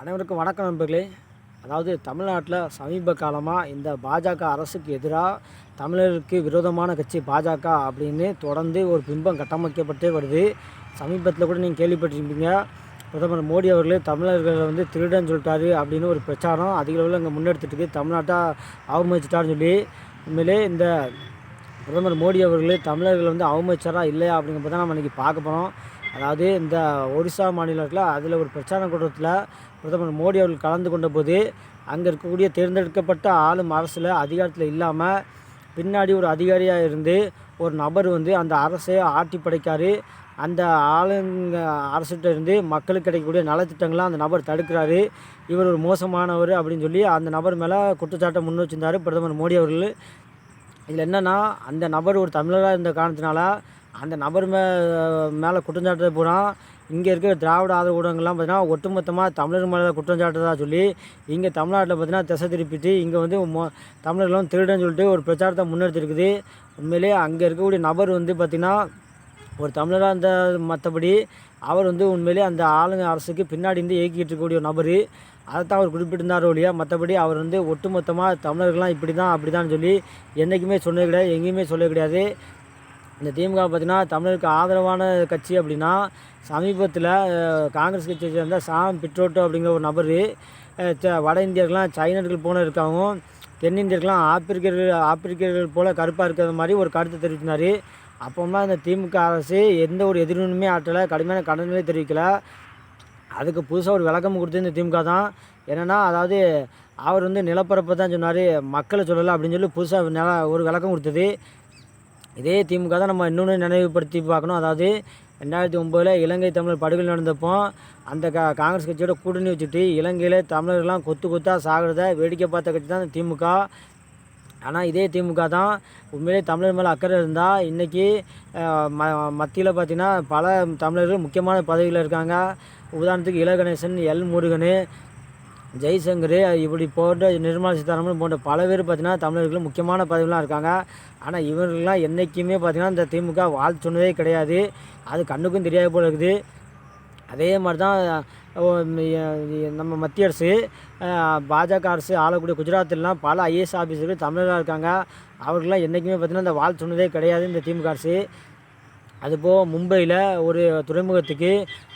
அனைவருக்கும் வணக்கம் நண்பர்களே. அதாவது தமிழ்நாட்டில் சமீப காலமாக இந்த பாஜக அரசுக்கு எதிராக தமிழருக்கு விரோதமான கட்சி பாஜக அப்படின்னு தொடர்ந்து ஒரு பிம்பம் கட்டமைக்கப்பட்டே வருது. சமீபத்தில் கூட நீங்கள் கேள்விப்பட்டிருப்பீங்க பிரதமர் மோடி அவர்களே தமிழர்களை வந்து திருடன்னு சொல்லிட்டாரு அப்படின்னு ஒரு பிரச்சாரம் அதிக அளவில் இங்கே முன்னெடுத்துட்டு தமிழ்நாட்டை அவமதிச்சிட்டாருன்னு சொல்லி உண்மையிலே இந்த பிரதமர் மோடி அவர்களே தமிழர்கள் வந்து அவமதிச்சாரா இல்லையா அப்படிங்கிறப்ப தான் நம்ம இன்றைக்கி பார்க்க போகிறோம் அதாவது இந்த ஒடிசா மாநிலத்தில் அதில் ஒரு பிரச்சார கூட்டத்தில் பிரதமர் மோடி அவர்கள் கலந்து கொண்ட போது அங்கே இருக்கக்கூடிய தேர்ந்தெடுக்கப்பட்ட ஆளும் அரசில் அதிகாரத்தில் இல்லாமல் பின்னாடி ஒரு அதிகாரியாக இருந்து ஒரு நபர் வந்து அந்த அரசை ஆட்டி படைக்காரு. அந்த ஆளுங்க அரசுகிட்ட இருந்து மக்களுக்கு கிடைக்கக்கூடிய நலத்திட்டங்கள்லாம் அந்த நபர் தடுக்கிறாரு. இவர் ஒரு மோசமானவர் அப்படின்னு சொல்லி அந்த நபர் மேலே குற்றச்சாட்டை முன் வச்சிருந்தார் பிரதமர் மோடி அவர்கள். இதில் என்னென்னா அந்த நபர் ஒரு தமிழராக இருந்த காரணத்தினால அந்த நபர் மே மேலே குற்றஞ்சாட்டு பூரா இங்கே இருக்கிற திராவிட ஆதரவு ஊடகங்கள்லாம் பார்த்தீங்கன்னா ஒட்டுமொத்தமாக தமிழர் மேலே குற்றஞ்சாட்டுறதா சொல்லி இங்கே தமிழ்நாட்டில் பார்த்தீங்கன்னா திசை திருப்பிட்டு இங்கே வந்து மொ தமிழர்களும் திருடன்னு சொல்லிட்டு ஒரு பிரச்சாரத்தை முன்னெடுத்திருக்குது. உண்மையிலே அங்கே இருக்கக்கூடிய நபர் வந்து பார்த்திங்கன்னா ஒரு தமிழராக இருந்த மற்றபடி அவர் வந்து உண்மையிலே அந்த ஆளுங்க அரசுக்கு பின்னாடி இருந்து இயக்கிட்டு இருக்கக்கூடிய நபர். அதைத்தான் அவர் குறிப்பிட்டிருந்தார் ஒழியா மற்றபடி அவர் வந்து ஒட்டுமொத்தமாக தமிழர்கள்லாம் இப்படி தான் அப்படி தான் சொல்லி என்றைக்குமே சொன்னது கிடையாது எங்கேயுமே சொல்ல கிடையாது. இந்த திமுக பார்த்தீங்கன்னா தமிழருக்கு ஆதரவான கட்சி அப்படின்னா சமீபத்தில் காங்கிரஸ் கட்சியை சேர்ந்த சாம் பிட்ரோட்டோ அப்படிங்கிற ஒரு நபர் வட இந்தியர்கள்லாம் சைனர்கள் போல இருக்காவும் தென்னிந்தியர்கள்லாம் ஆப்பிரிக்கர்கள் ஆப்பிரிக்கர்கள் போல் கருப்பாக இருக்கிற மாதிரி ஒரு கருத்தை தெரிவித்தினார் அப்போமா இந்த திமுக அரசு எந்த ஒரு எதிர்வினுமே ஆற்றலை கடுமையான கடன்களை தெரிவிக்கலை. அதுக்கு புதுசாக ஒரு விளக்கம் கொடுத்து இந்த திமுக தான். என்னென்னா அதாவது அவர் வந்து நிலப்பரப்பை தான் சொன்னார் மக்களை சொல்லலை அப்படின்னு சொல்லி புதுசாக நில ஒரு விளக்கம் கொடுத்தது. இதே திமுக தான் நம்ம இன்னொன்று நினைவுபடுத்தி பார்க்கணும். அதாவது ரெண்டாயிரத்தி ஒம்போதில் இலங்கை தமிழர் படுகொலை நடந்தப்போ அந்த கா காங்கிரஸ் கட்சியோட கூட்டணி வச்சுட்டு இலங்கையில் தமிழர்கள்லாம் கொத்து கொத்தாக சாகிறத வேடிக்கை பார்த்த கட்சி தான் திமுக. ஆனால் இதே திமுக தான் உண்மையிலே தமிழர் மேலே அக்கறை இருந்தால் இன்றைக்கி ம மத்தியில் பார்த்திங்கன்னா பல தமிழர்கள் முக்கியமான பதவியில் இருக்காங்க. உதாரணத்துக்கு இளகணேசன் எல் முருகன் ஜெய்சங்கர் இப்படி போன்ற நிர்மலா சீதாராமன் போன்ற பல பேர் பார்த்திங்கன்னா தமிழர்கள் முக்கியமான பதவிலாம் இருக்காங்க. ஆனால் இவர்கள்லாம் என்றைக்குமே பார்த்திங்கன்னா இந்த திமுக வாழ் சொன்னதே கிடையாது. அது கண்ணுக்கும் தெரியாது போல இருக்குது. அதே மாதிரி தான் நம்ம மத்திய அரசு பாஜக அரசு ஆளக்கூடிய குஜராத்திலலாம் பல ஐஏஎஸ் ஆஃபீஸர்கள் தமிழராக இருக்காங்க. அவர்கள்லாம் என்றைக்குமே பார்த்திங்கன்னா இந்த வாழ் சொன்னதே கிடையாது இந்த திமுக அரசு. அதுபோக மும்பையில் ஒரு துறைமுகத்துக்கு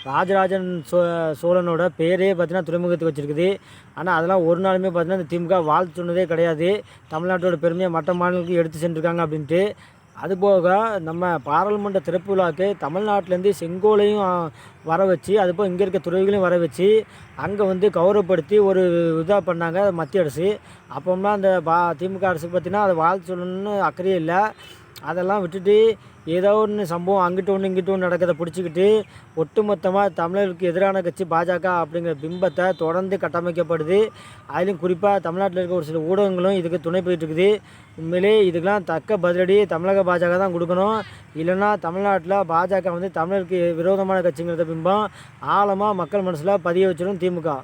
ராஜராஜன் சோ சோழனோட பேரே பார்த்தீங்கன்னா துறைமுகத்துக்கு வச்சுருக்குது. ஆனால் அதெல்லாம் ஒரு நாளுமே பார்த்தீங்கன்னா இந்த திமுக வாழ்த்து சொன்னதே கிடையாது. தமிழ்நாட்டோட பெருமையை மற்ற மாநிலங்களுக்கு எடுத்து சென்றிருக்காங்க அப்படின்ட்டு. அதுபோக நம்ம பாராளுமன்ற திறப்பு விழாக்கு தமிழ்நாட்டிலேருந்து செங்கோலையும் வர வச்சு அதுபோல் இங்கே இருக்க துறைகளையும் வர வச்சு அங்கே வந்து கௌரவப்படுத்தி ஒரு இதாக பண்ணாங்க மத்திய அரசு. அப்போம்னா அந்த பா திமுக அரசு பார்த்தீங்கன்னா அதை வாழ்த்து சொல்லணும்னு அக்கறையே இல்லை. அதெல்லாம் விட்டுட்டு ஏதோ ஒன்று சம்பவம் அங்கிட்டு ஒன்று இங்கிட்டு ஒன்று நடக்கிறத பிடிச்சிக்கிட்டு ஒட்டுமொத்தமாக தமிழருக்கு எதிரான கட்சி பாஜக அப்படிங்கிற பிம்பத்தை தொடர்ந்து கட்டமைக்கப்படுது. அதிலும் குறிப்பாக தமிழ்நாட்டில் இருக்க ஒரு சில ஊடகங்களும் இதுக்கு துணை போயிட்டு இருக்குது உண்மையிலே இதுக்கெல்லாம் தக்க பதிலடி தமிழக பாஜக தான் கொடுக்கணும். இல்லைன்னா தமிழ்நாட்டில் பாஜக வந்து தமிழருக்கு விரோதமான கட்சிங்கிறத பிம்பம் ஆழமாக மக்கள் மனசில் பதிய வச்சிடும் திமுக.